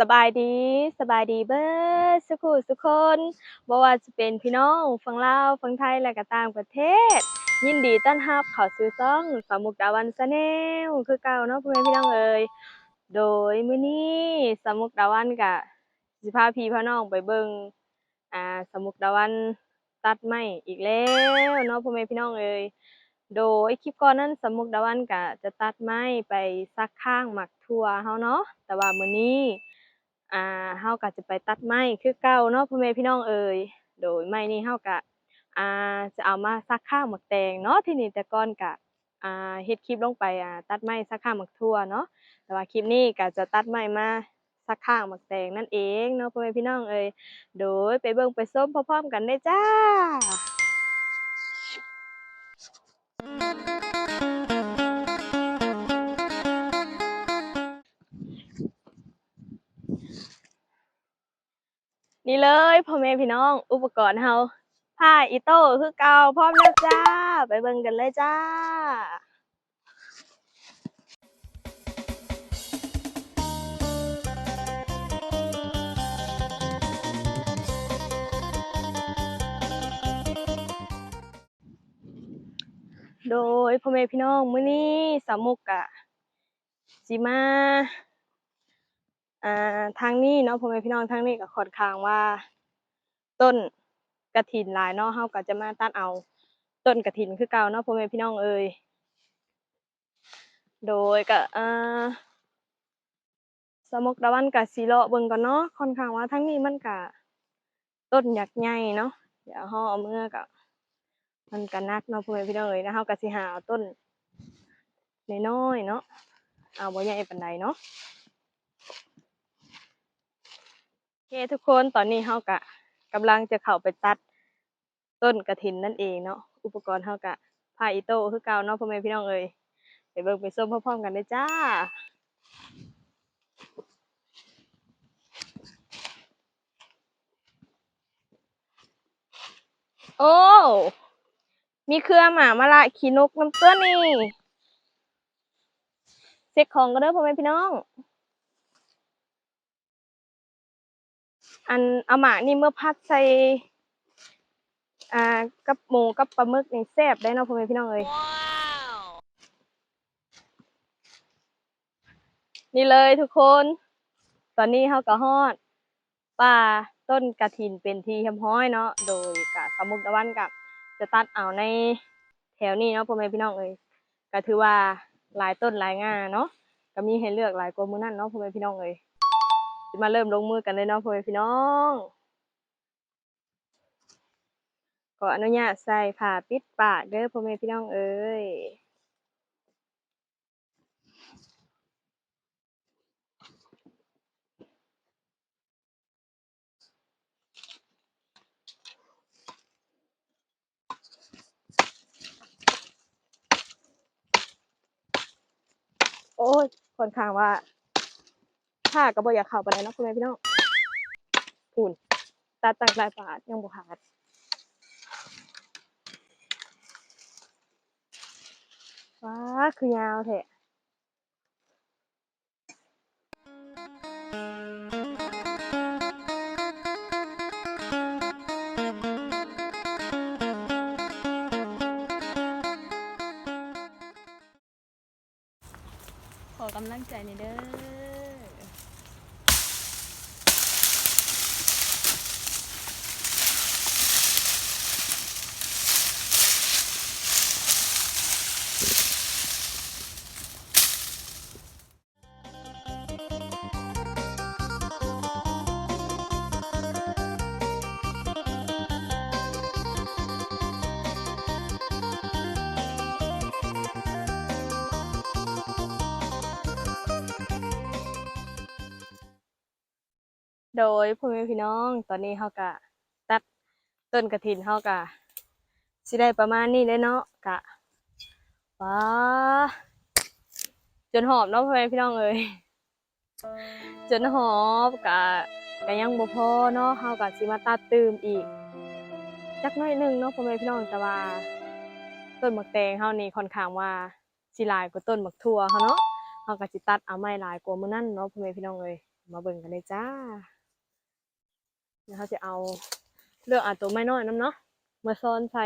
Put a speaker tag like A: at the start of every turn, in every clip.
A: สบายดีสบายดีเบิดสุขุสุคนบ่ว่าจะเป็นพี่น้องฝั่งลาวฝั่งไทยและก็ต่างประเทศ ยินดีต้อนรับเข้าสู่ช่องสามุกดาวันชาแนลคือเก่าเนาะพ่อแม่พี่น้องเอ่ยโดยมื้อนี้สามุกดาวันก็สิพาพี่พาน้องไปเบิ่งอ่าสามุกดาวันตัดไม้อีกแล้วเนาะพ่อแม่พี่น้องเอ่ยโดยคลิปก่อนนั้นสมมุกดาวันก็จะตัดไม้ไปซักข้างหมักทั่วเฮาเนาะแต่ว่ามื้อนี้ อ่าเฮาก็จะไปตัดไม้คือเก่าเนาะพ่อแม่พี่น้องเอ่ยโดยไม้นี้เฮาก็อ่าจะเอามาซักข้างหมักแตงเนาะที่นี่แต่ก่อนก็อ่าเฮ็ดคลิปลงไปอ่าตัดไม้ซักข้างหมักทั่วเนาะแต่ว่าคลิปนี้ก็จะตัดไม้มาซักข้างหมักแตงนั่นเองเนาะพ่อแม่พี่น้องเอ่ยโดยไปเบิ่งไปส้มพร้อมๆกันได้จ้า นี่เลยพ่อแม่พี่น้อง อุปกรณ์เฮาผ้าอีโต้คือเก่าพร้อมแล้วจ้า ไปเบิ่งกันเลยจ้าโดยพ่อแม่พี่น้องมื้อนี้สามุกกะสิมา อ่าทางนี้เนาะพ่อแม่พี่น้องทางนี้ก็ค่อนข้างว่า ต้นกระถินหลายเนาะเฮาก็จะมาตัดเอา ต้นกระถินคือเก่าเนาะพ่อแม่พี่น้องเอ่ยโดยก็อ่าสมกตะวันก็สิเลาะเบิ่งก่อนเนาะค่อนข้างว่าทางนี้มันก็ต้นอยักใหญ่เนาะเดี๋ยวเฮาเมื่อก็มันก็หนักเนาะพ่อแม่พี่น้องเอ่ยแล้วเฮาก็สิหาเอาต้นน้อยๆเนาะเอาบ่ใหญ่ปานใดเนาะ โอ เคทุกคนตอนนี้เฮากะกำลังจะเข้าไปตัดต้นกระถินนั่นเองเนาะอุปกรณ์เฮากะผ้าอีโต้คือเก่าเนาะพ่อแม่พี่น้องเอ้ยไปเบิ่งไปส้มพร้อมๆกันเลยจ้าโอ้ มีเครือหมามาละขี้นกน้ำเตื้อนี่เซ็กของก็เด้อพ่อแม่พี่น้อง อันอาหมานี่เมื่อพัดใส่อ่ากับหมูกับปลาหมึกนี่แซ่บได้เนาะพ่อแม่พี่น้องเอ้ยนี่เลยทุกคน ตอนนี้เฮาก็ฮอดป่าต้นกระถินเป็นที่เรียบร้อยเนาะโดยกะสมุกตะวันกับจะตัดเอาในแถวนี้เนาะพ่อแม่พี่น้องเอ้ยก็ถือว่าหลายต้นหลายงาเนาะก็มีให้เลือกหลายกว่ามื้อนั้นเนาะพ่อแม่พี่น้องเอ้ย สิมาเริ่มลงมือกันเลยเนาะพ่อแม่พี่น้องขออนุญาตใส่ผ้าปิดปากเด้อพ่อแม่พี่น้องเอ้ยโอ้ยค่อนข้างว่า ผ้าก็บ่อยากเข้าปานใดเนาะพ่อแม่พี่น้องพูนตัดตั้งหลายบาทยังบ่ขาดว้าคือยาวแท้ขอกำลังใจในอยเด้อ โดยพ่อแม่พี่น้องตอนนี้เฮากะตัดต้นกระถินเฮากะสิได้ประมาณนี้เลยเนาะกะว้าจนหอบเนาะพ่อแม่พี่น้องเอ้ยจนหอบกะกะยังบ่พอเนาะเฮากะสิมาตัดตืมอีกจักน้อยหนึงเนาะพ่อแม่พี่น้องแต่ว่าต้นหมักแตงเฮานี่ค่อนข้างว่าสิหลายกว่าต้นหมักทั่วเฮาเนาะเฮาก็สิตัดเอาไม้หลายกว่ามื้อนั้นเนาะพ่อแม่พี่น้องเอ้ยมาเบิ่งกันเลยจ้า เดี๋ยวเขาจะเอาเลือกอาตัวไม่น้อยน้ำเนาะมาซ้อนใส่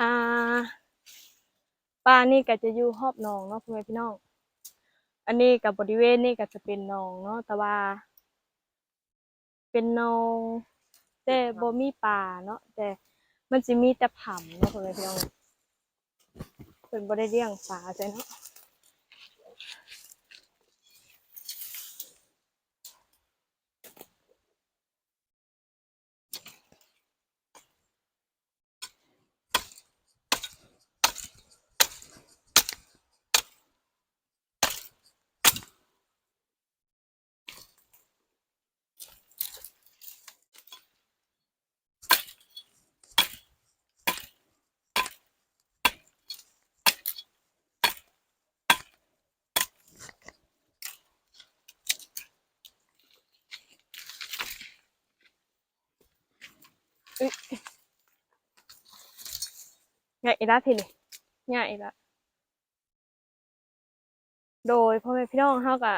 A: อ่าปลานี่ก็จะอยู่รอบหนองเนาะพ่อแม่พี่น้องอันนี้กับบริเวณนี่ก็จะเป็นหนองเนาะแต่ว่า เป็นหนอง แต่บ่มีปลาเนาะแต่มันจะมีแต่ผำเนาะพ่อแม่พี่น้องเป็นบ่ได้เลี้ยงปลาใช่เนาะ ง่ายอีละทีนี่ง่ายอีละโดยพ่อแม่พี่น้องเฮาก็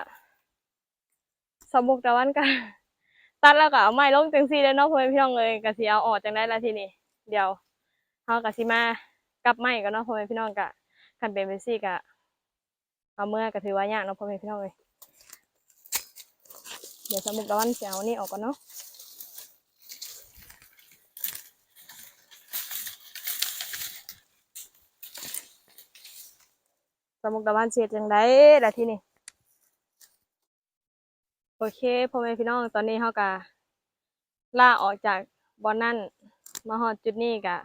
A: สมบุกตะวันกันตัดแล้วก็เอาไม้ลงจังซี่แล้วเนาะพ่อแม่พี่น้องเลยก็สิเอาออกจังได้ละทีนี้เดี๋ยวเฮาก็สิมากับไม้กันเนาะพ่อแม่พี่น้องก็คันเป็นไปซี่ก็เอาเมื่อก็ถือว่ายากเนาะพ่อแม่พี่น้องเลยเดี๋ยวสมบุกตะวันเสิเอานี่ออกก่อนเนาะ สมุกตะวันเสียจังไดล่ะที่นี่โอเคพ่อแม่พี่น้องตอนนี้เฮากะล่าออกจากบอนนั่นมาฮอดจุดนี้กะ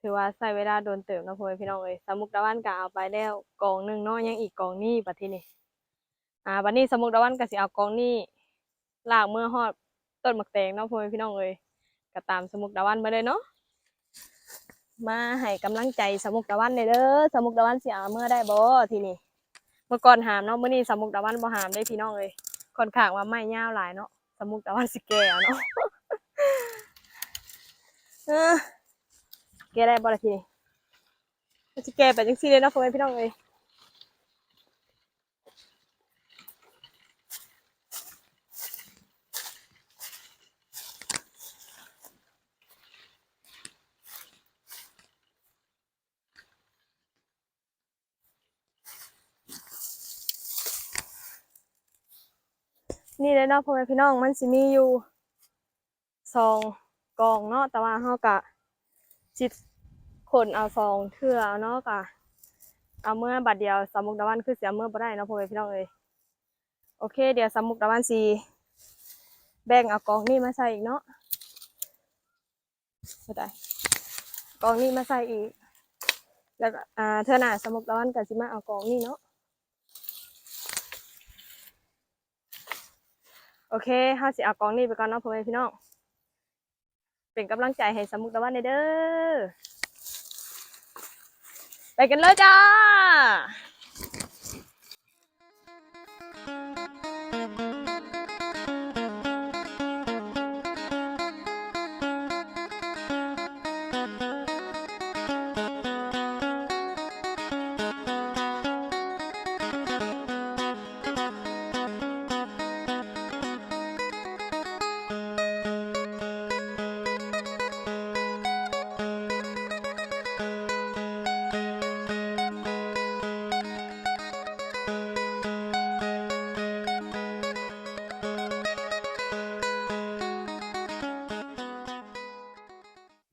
A: ถือว่าใช้เวลาโดนเติมนะพ่อแม่พี่น้องเอ้ยสมุกตะวันกะเอาไปแล้วกองหนึ่งเนาะยังอีกกองนี้บัดที่นี้อ่าบัดนี้สมุกตะวันก็สิเอากองนี้ลากเมื่อฮอดต้นมักแตงเนาะพ่อแม่พี่น้องเอ้ยก็ตามสมุกตะวันมาเลยเนาะ มาให้กำลังใจสมุกตะวันเลยเด้อสมุกตะวันสิเอเมื่อได้บ่ทีนี้เมื่อก่อนหามเนาะเมื่อนี้สมุกตะวันบ่หามได้พี่น้องเลยค่อนข้างว่าไม่ยาวหลายเนาะสมุกตะวันสิแก่เนาะเออแก่ได้บ่ละทีนี้สิแก่ไปจังซี่เลยเนาะพ่อแม่พี่น้องเลย นี่เลยเนาะพ่อแม่พี่น้องมันสิมีอยู่สองกองเนาะแต่ว่าเฮากะสิตขนเอาสองเทื่อเนาะกะเอาเมื่อบัดเดียวสามุกตะวันคือเสียเมื่อบ่ได้เนาะพ่อแม่พี่น้องเอ้ยโอเค เดี๋ยวสามุกตะวันสิแบ่งเอากองนี่มาใส่อีกเนาะไม่ได้กองนี่มาใส่อีก แล้วก็อ่าเทื่อหน้าสมุกตะวันก็สิมาเอากองนี่เนาะ โอเคเฮาสิเอากองนี้ไปก่อนเนาะพ่อแม่พี่น้องเป็นกำลังใจให้สมุกตะวันเด้อไปกันเลยจ้า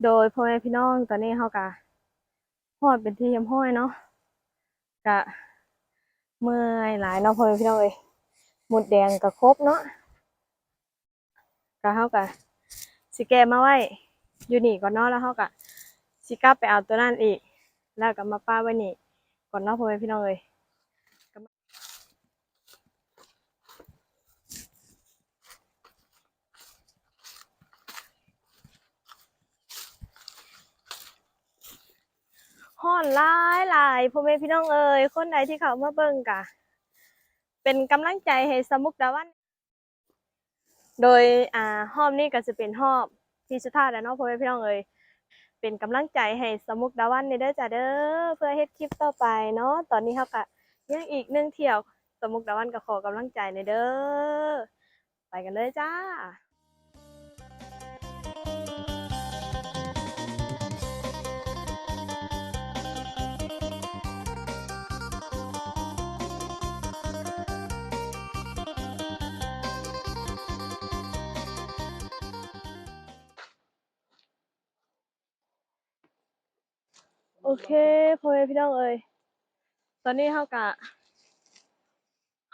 A: โดยพ่อแม่พี่น้องตอนนี้เฮากะฮอดเป็นที่เรียบร้อยเนาะกะเมื่อยหลายเนาะพ่อแม่พี่น้องเอ้ยหมดแดงก็ครบเนาะก็เฮาก็สิแกมาไว้อยู่นี่ก่อนเนาะแล้วเฮาก็สิกลับไปเอาตัวนั้นอีก แล้วก็มาป้าไว้นี่ก่อนเนาะพ่อแม่พี่น้องเอ้ย ฮ้อนหลายหลายพ่อแม่พี่น้องเอ้ยคนใดที่เขามาเบิ่งกะ เป็นกำลังใจให้สมุกดาวันโดยอ่าหอบนี้ก็จะเป็นหอบที่สุดท้ายแล้วเนาะพ่อแม่พี่น้องเอ้ยเป็นกำลังใจให้สมุกดาวันในเด้อจ้าเด้อเพื่อเฮ็ดคลิปต่อไปเนาะตอนนี้เขาก็ยังอีกหนึ่งเที่ยวสมุกดาวันก็ขอกำลังใจในเด้อไปกันเลยจ้า โอเคพ่อแม่พี่น้องเอ้ยตอนนี้เขากะ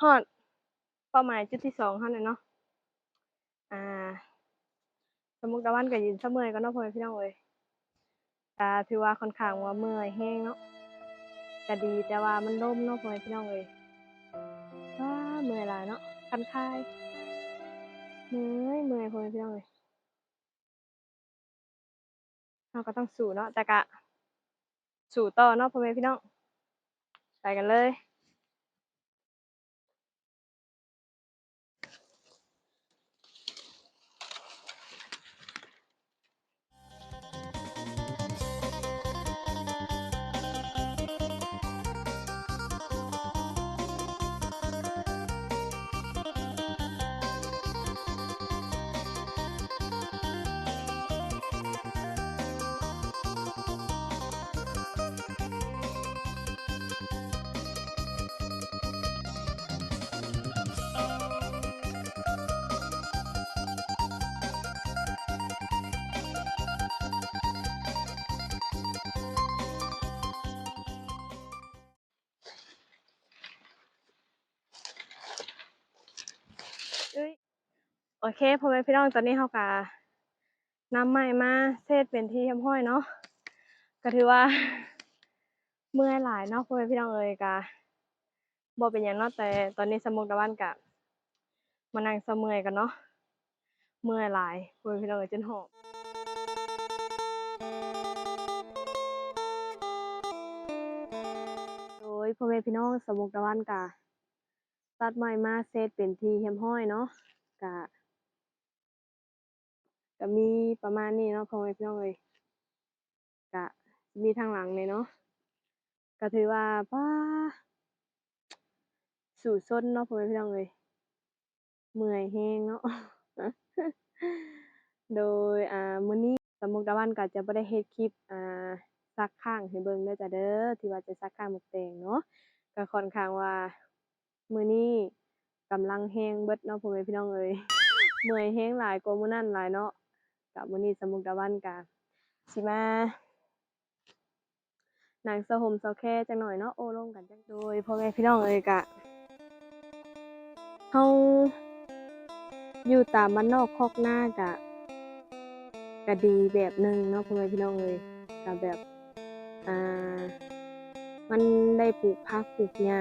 A: ฮอดเป้าหมายจุดที่สองเขาเลยเนาะอ่า สมุกดาวันก็ยืนเสมอยก็เนาะพ่อแม่พี่น้องเอ้ยก็ถือว่าค่อนข้างว่าเมื่อยแห้งเนาะก็ดีแต่ว่ามันล่มเนาะพ่อแม่พี่น้องเอ้ยว้าเมื่อยหลายเนาะคันคายเมื่อยเมื่อยพ่อแม่พี่น้องเอ้ยเราก็ต้องสู้เนาะแต่กะ สู่ต่อเนาะพ่อแม่พี่น้องไปกันเลย โอเคพ่อแม่พี่น้องตอนนี้เขากะนำไม้มาเซตเป็นที่เรียบร้อยเนาะก็ถือว่า เมื่อยหลายเนาะพ่อแม่พี่น้องเอยกะบ่เป็นหยังเนาะแต่ตอนนี้สมุกตะวันกะมานั่งเสมือยกันเนาะเมื่อยหลายพ่อแม่พี่น้องเอยจนหอบโดยพ่อแม่พี่น้องสมุกตะวันกะตัดไม้มาเซตเป็นที่เรียบร้อยเนาะกะ ก็มีประมาณนี้เนาะพ่อแม่พี่น้องเอ้ยกะมีทางหลังเลยเนาะก็ถือว่าป้าสู่ซนเนาะพ่อแม่พี่น้องเอ้ยเมื่อยแฮงเนาะโดยอ่ามื้อนี้สมุกตะวันก็จะบ่ได้เฮ็ดคลิปอ่าซักข้างให้เบิ่งเด้อจ้ะเด้อที่ว่าจะซักข้างหมกแตงเนาะก็ค่อนข้างว่ามื้อนี้กำลังแฮงเบิดเนาะพ่อแม่พี่น้องเอ้ยเมื่อยแฮงหลายกว่ามื้อนั้นหลายเนาะ กับมื้อนี้สมุกตะวันกะสิมานั่งเซาห่มเซาแค่จักหน่อยเนาะโอลมกันจักโดยพ่อแม่พี่น้องเอ้ยกะเฮาอยู่ตามบ้านนอกคอกหน้ากะก็ดีแบบหนึ่งเนาะพ่อแม่พี่น้องเอ้ยก็แบบอ่ามันได้ปลูกผักปลูกหญ้า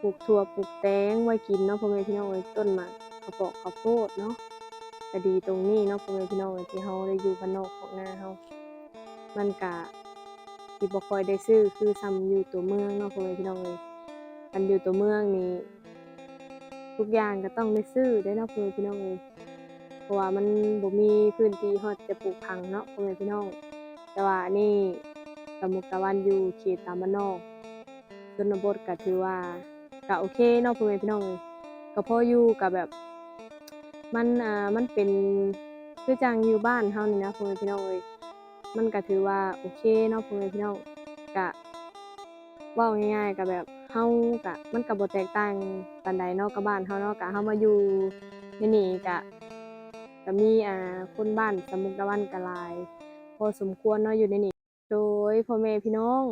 A: ปลูกถั่วปลูกแตงไว้กินเนาะพ่อแม่พี่น้องเอ้ยต้นมากข้าวโพดข้าวโพดเนาะ ก็ดีตรงนี้เนาะพ่อแม่พี่น้องที่เฮาได้อยู่บ้านนอกของนาเฮามันก็สิบ่ค่อยได้ซื้อคือซ้ำอยู่ตัวเมืองเนาะพ่อแม่พี่น้องเอ้ยกันอยู่ตัวเมืองนี่ทุกอย่างก็ต้องได้ซื้อได้เนาะพ่อแม่พี่น้องเอ้ยเพราะว่ามันบ่มีพื้นที่ฮอดจะปลูกพังเนาะพ่อแม่พี่น้อง แต่ว่านี่สมุกตะวันอยู่เขตตามบ้านนอกชนบทก็ถือว่าก็โอเคเนาะพ่อแม่พี่น้องเอ้ยก็พออยู่กับแบบ มันอ่ามันเป็นคือจังอยู่บ้านเฮานี่นะพ่อแม่พี่น้องเอ้ยมันก็ถือว่าโอเคเนาะพ่อแม่พี่น้องกะเว้าง่ายๆก็แบบเฮากะมันก็บ่แตกต่างปานใดเนาะกับบ้านเฮาเนาะกะเฮามาอยู่ในนี่กะก็มีอ่าคนบ้านสมุกตะวันก็หลาย พอสมควรเนาะอยู่ในนี่โดยพ่อแม่พี่น้อง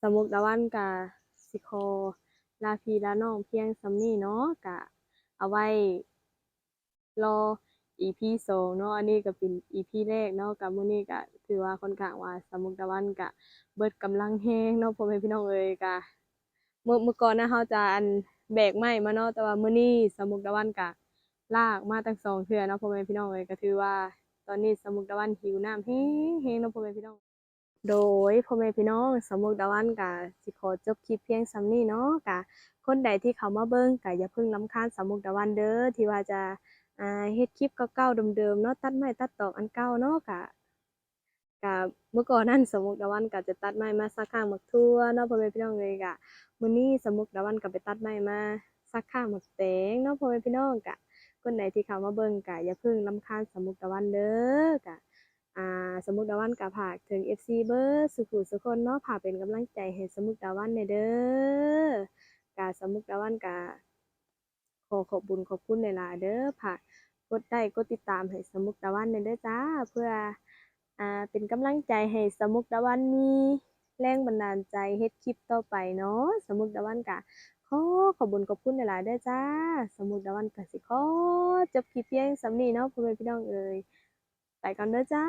A: สมุกตะวันกะสิขอลาพีลาน้องเพียงสำนี้เนาะกะเอาไว้ รอ EP สองเนาะอันนี้ก็เป็น EP แรกเนาะกับมื้อนี้ก็ถือว่าค่อนข้างว่าสมุกตะวันก็เบิดกำลังแรงเนาะพ่อแม่พี่น้องเอ้ยก็เมื่อเมื่อก่อนนะเราจะอันแบกไม้มาเนาะแต่ว่ามื้อนี้สมุกตะวันก็ลากมาตั้งสองเทื่อเนาะพ่อแม่พี่น้องเอ้ยก็ถือว่าตอนนี้สมุกตะวันหิวน้ำแฮงๆเนาะพ่อแม่พี่น้องโดยพ่อแม่พี่น้องสมุกตะวันก็สิขอจบคลิปเพียงสำนี้เนาะก็คนใดที่เขามาเบิ่งก็อย่าเพิ่งรำคาญสมุกตะวันเด้อที่ว่าจะ อ่าเฮ็ดคลิปเก่าๆเดิมๆเนาะตัดไม้ตัดตอกอันเก่าเนาะกะกะเมื่อก่อนนั้นสมุกตะวันก็จะตัดไม้มาซักข้างหมักทั่วเนาะพ่อแม่พี่น้องเลยกะมื้อนี้สมุกตะวันก็ไปตัดไม้มาซักข้างหมักแตงเนาะพ่อแม่พี่น้องกะคนใดที่เข้ามาเบิ่งกะอย่าเพิ่งรำคาญสมุกตะวันเด้อกะอ่าสมุกตะวันก็ฝากถึง FC เบิดสุขุสุคนเนาะฝากเป็นกำลังใจให้สมุกตะวันแหน่เด้อกะสมุกตะวันกะ อขอบคุญขอบคุณหลายเด้อฝากกดไลค์กดติดตามให้สมุกตะวันในเด้อจ้า เพื่ออ่าเป็นกำลังใจให้สมุกตะวันมีแรงบันดาลใจเฮ็ดคลิปต่อไปเนาะสมุกตะวันกะขอขอบคุญขอบคุณหลายๆเด้อจ้า สมุกตะวันกะสิขอจบคลิปเพียงสำนีเนาะพ่อแม่พี่น้องเอ่ยไปก่อนเด้อจ้า